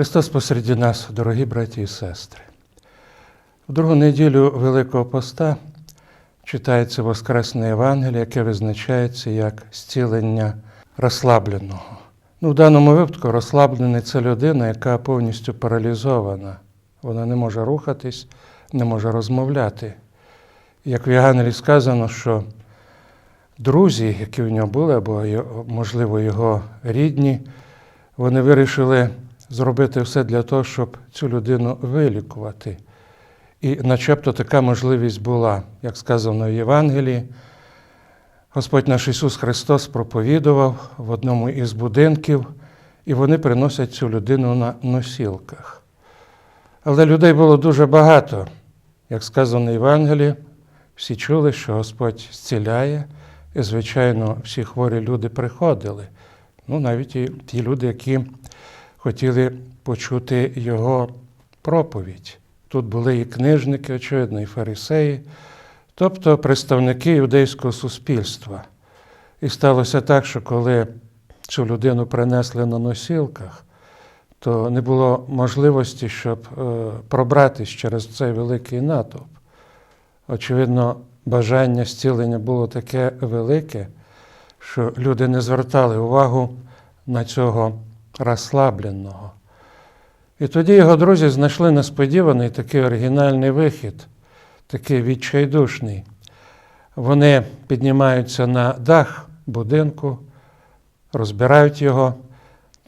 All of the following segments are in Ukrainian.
Христос посереді нас, дорогі браті і сестри. В другу неділю Великого Поста читається Воскресне Євангеліє, яке визначається як зцілення розслабленого. Ну, в даному випадку розслаблений це людина, яка повністю паралізована. Вона не може рухатись, не може розмовляти. Як в Євангелії сказано, що друзі, які в нього були, або, можливо, його рідні, вони вирішили зробити все для того, щоб цю людину вилікувати. І начебто така можливість була, як сказано в Євангелії. Господь наш Ісус Христос проповідував в одному із будинків, і вони приносять цю людину на носілках. Але людей було дуже багато. Як сказано в Євангелії, всі чули, що Господь зціляє, і, звичайно, всі хворі люди приходили. Ну, навіть і ті люди, які хотіли почути Його проповідь. Тут були і книжники, очевидно, і фарисеї, тобто представники юдейського суспільства. І сталося так, що коли цю людину принесли на носілках, то не було можливості, щоб е, пробратись через цей великий натовп. Очевидно, бажання зцілення було таке велике, що люди не звертали увагу на цього розслабленого. І тоді його друзі знайшли несподіваний такий оригінальний вихід, такий відчайдушний. Вони піднімаються на дах будинку, розбирають його.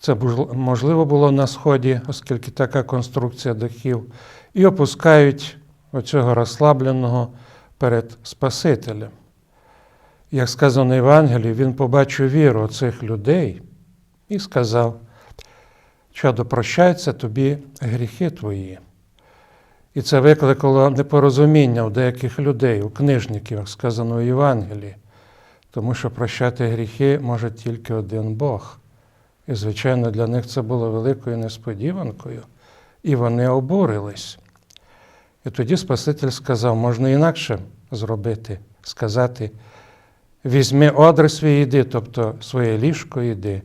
Це можливо було на сході, оскільки така конструкція дахів, і опускають оцього розслабленого перед Спасителем. Як сказано в Євангелії, він побачив віру цих людей і сказав, що допрощаються тобі гріхи твої. І це викликало непорозуміння у деяких людей, у книжників, як сказано в Євангелії, тому що прощати гріхи може тільки один Бог. І, звичайно, для них це було великою несподіванкою, і вони обурились. І тоді Спаситель сказав, можна інакше зробити, сказати, візьми одри свій іди, тобто своє ліжко йди.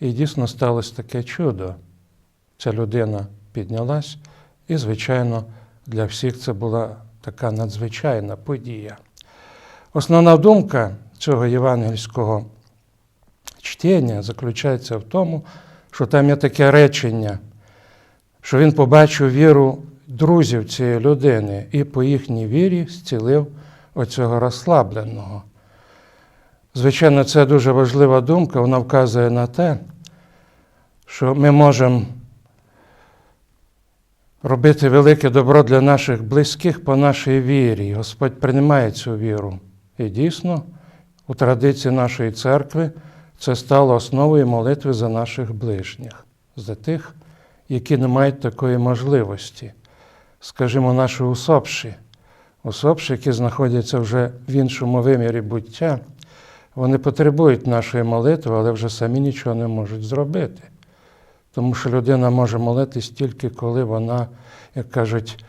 І дійсно сталося таке чудо. Ця людина піднялась, і, звичайно, для всіх це була така надзвичайна подія. Основна думка цього євангельського чтення заключається в тому, що там є таке речення, що він побачив віру друзів цієї людини і по їхній вірі зцілив оцього розслабленого. Звичайно, це дуже важлива думка, вона вказує на те, що ми можемо робити велике добро для наших близьких по нашій вірі. Господь приймає цю віру. І дійсно, у традиції нашої церкви це стало основою молитви за наших ближніх, за тих, які не мають такої можливості. Скажімо, наші усопші, усопші, які знаходяться вже в іншому вимірі буття. Вони потребують нашої молитви, але вже самі нічого не можуть зробити. Тому що людина може молитись тільки коли вона, як кажуть,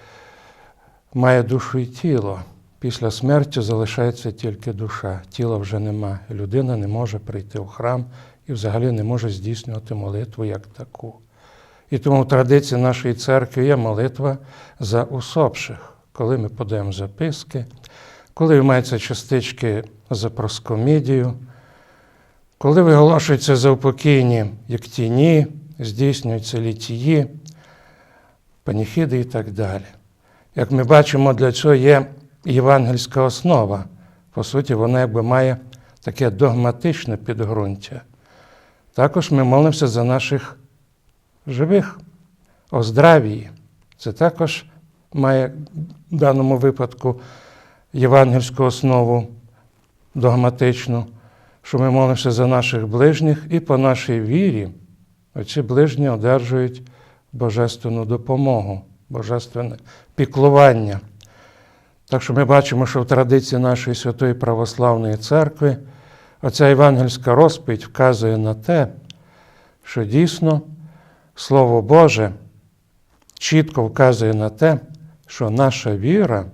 має душу і тіло. Після смерті залишається тільки душа, тіла вже нема. Людина не може прийти в храм і взагалі не може здійснювати молитву як таку. І тому в традиції нашої церкви є молитва за усопших, коли ми подаємо записки, коли вимаються частички за проскомідію, коли виголошуються за упокійні як тіні, здійснюються літії, паніхіди і так далі. Як ми бачимо, для цього є євангельська основа. По суті, вона якби має таке догматичне підґрунтя. Також ми молимося за наших живих, о здравії. Це також має в даному випадку євангельську основу догматичну, що ми молимося за наших ближніх і по нашій вірі оці ближні одержують божественну допомогу, божественне піклування. Так що ми бачимо, що в традиції нашої Святої Православної Церкви оця євангельська розповідь вказує на те, що дійсно Слово Боже чітко вказує на те, що наша віра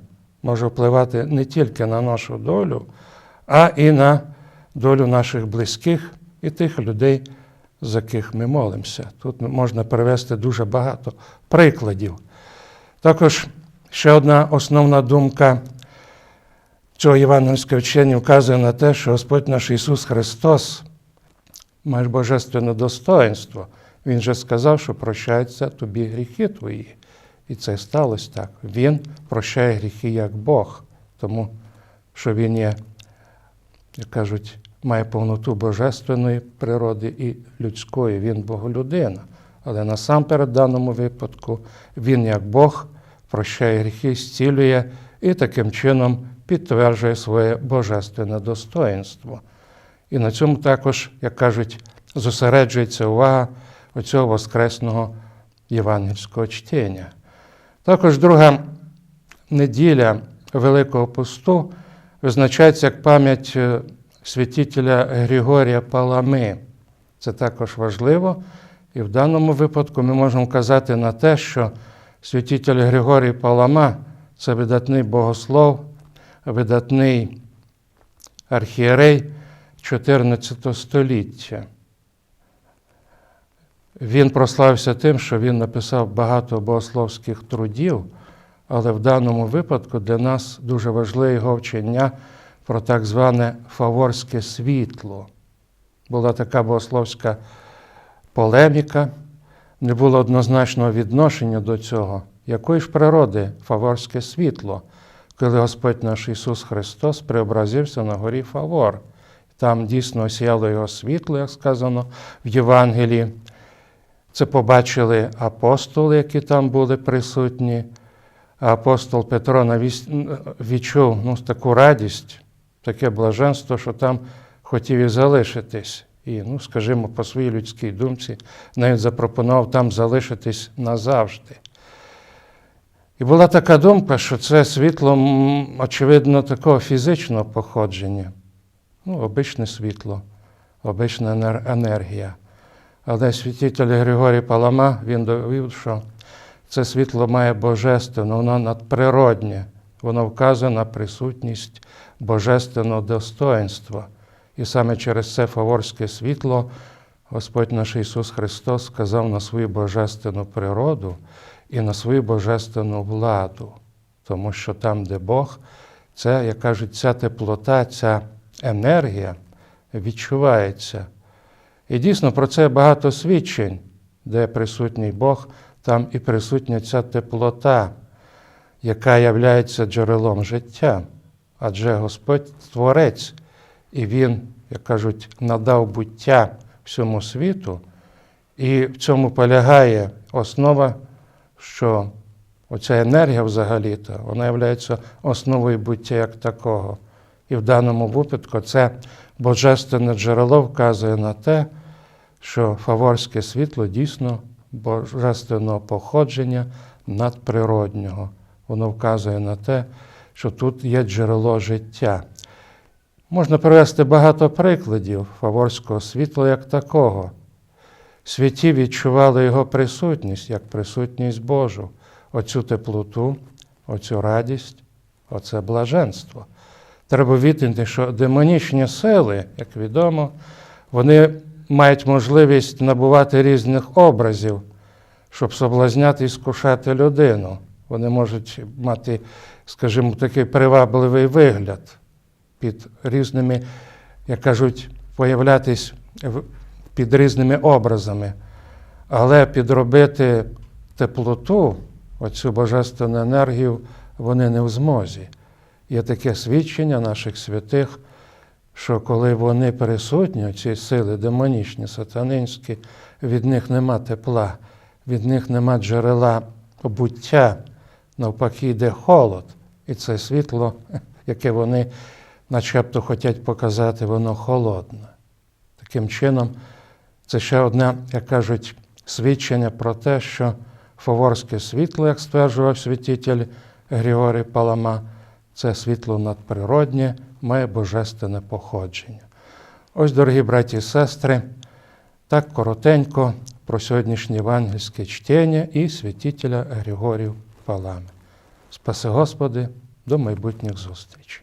може впливати не тільки на нашу долю, а і на долю наших близьких і тих людей, за яких ми молимося. Тут можна привести дуже багато прикладів. Також ще одна основна думка цього євангельського вчення вказує на те, що Господь наш Ісус Христос має божественне достоинство. Він же сказав, що прощаються тобі гріхи твої. І це сталося так. Він прощає гріхи як Бог, тому що Він є, як кажуть, має повноту божественної природи і людської. Він Боголюдина. Але насамперед в даному випадку він, як Бог, прощає гріхи, зцілює і таким чином підтверджує своє божественне достоїнство. І на цьому також, як кажуть, зосереджується увага оцього воскресного євангельського чтення. Також друга неділя Великого посту визначається як пам'ять е, святителя Григорія Палами. Це також важливо. І в даному випадку ми можемо казати на те, що святитель Григорій Палама це видатний богослов, видатний архієрей 14 століття. Він прославився тим, що він написав багато богословських трудів, але в даному випадку для нас дуже важливе його вчення про так зване фаворське світло. Була така богословська полеміка, не було однозначного відношення до цього, якої ж природи фаворське світло, коли Господь наш Ісус Христос преобразився на горі Фавор. Там дійсно осіяло його світло, як сказано в Євангелії. Це побачили апостоли, які там були присутні. Апостол Петро відчув ну, таку радість, таке блаженство, що там хотів і залишитись. І, ну, скажімо, по своїй людській думці, навіть запропонував там залишитись назавжди. І була така думка, що це світло, очевидно, такого фізичного походження. Ну, обичне світло, обична енергія. Але святитель Григорій Палама він довів, що це світло має божественне, воно надприроднє, воно вказує на присутність божественного достоинства. І саме через це фаворське світло Господь наш Ісус Христос сказав на свою божественну природу і на свою божественну владу. Тому що там, де Бог, це, як кажуть, ця теплота, ця енергія відчувається. І дійсно про це багато свідчень, де присутній Бог, там і присутня ця теплота, яка є джерелом життя. Адже Господь Творець, і Він, як кажуть, надав буття всьому світу, і в цьому полягає основа, що оця енергія взагалі-то, вона є основою буття як такого. І в даному випадку це божественне джерело вказує на те, що фаворське світло дійсно божественного походження надприроднього. Воно вказує на те, що тут є джерело життя. Можна привести багато прикладів фаворського світла як такого. Святі відчували його присутність як присутність Божу, оцю теплоту, оцю радість, оце блаженство. Треба відтинити, що демонічні сили, як відомо, вони мають можливість набувати різних образів, щоб соблазняти і скушати людину. Вони можуть мати, скажімо, такий привабливий вигляд під різними, як кажуть, появлятись під різними образами. Але підробити теплоту, оцю божественну енергію, вони не в змозі. Є таке свідчення наших святих, що коли вони присутні, ці сили демонічні, сатанинські, від них нема тепла, від них нема джерела буття, навпаки, йде холод. І це світло, яке вони начебто хочуть показати, воно холодне. Таким чином, це ще одне, як кажуть, свідчення про те, що фаворське світло, як стверджував святитель Григорій Палама, це світло надприроднє, має божественне походження. Ось, дорогі браті і сестри, так коротенько про сьогоднішнє евангельське чтення і святителя Григорію Палами. Спаси Господи, до майбутніх зустрічей.